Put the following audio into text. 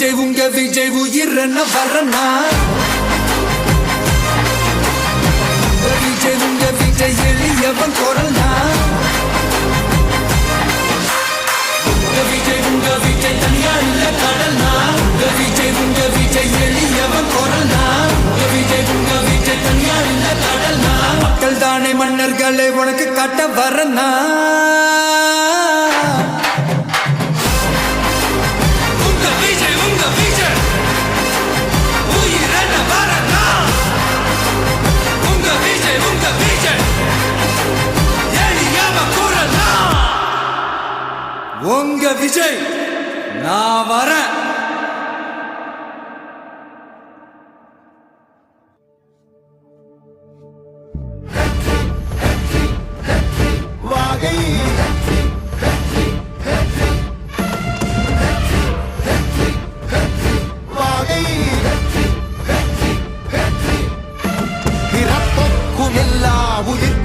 விஜய் உங்க விஜய் உயிர் வரனா விஜய் உங்க விஜய் எளியவன் குரல்னா விஜய் உங்க விஜய் தனியா இல்ல கடல்னா விஜய் உங்க விஜய் எளியவன் குரல்னா விஜய் உங்க விஜய் தனியா இல்ல கடல்னா மக்கள் தானே மன்னர்களை உனக்கு கட்ட வரனா உங்க விஜய் நான் வரேன். எல்லா உயிர்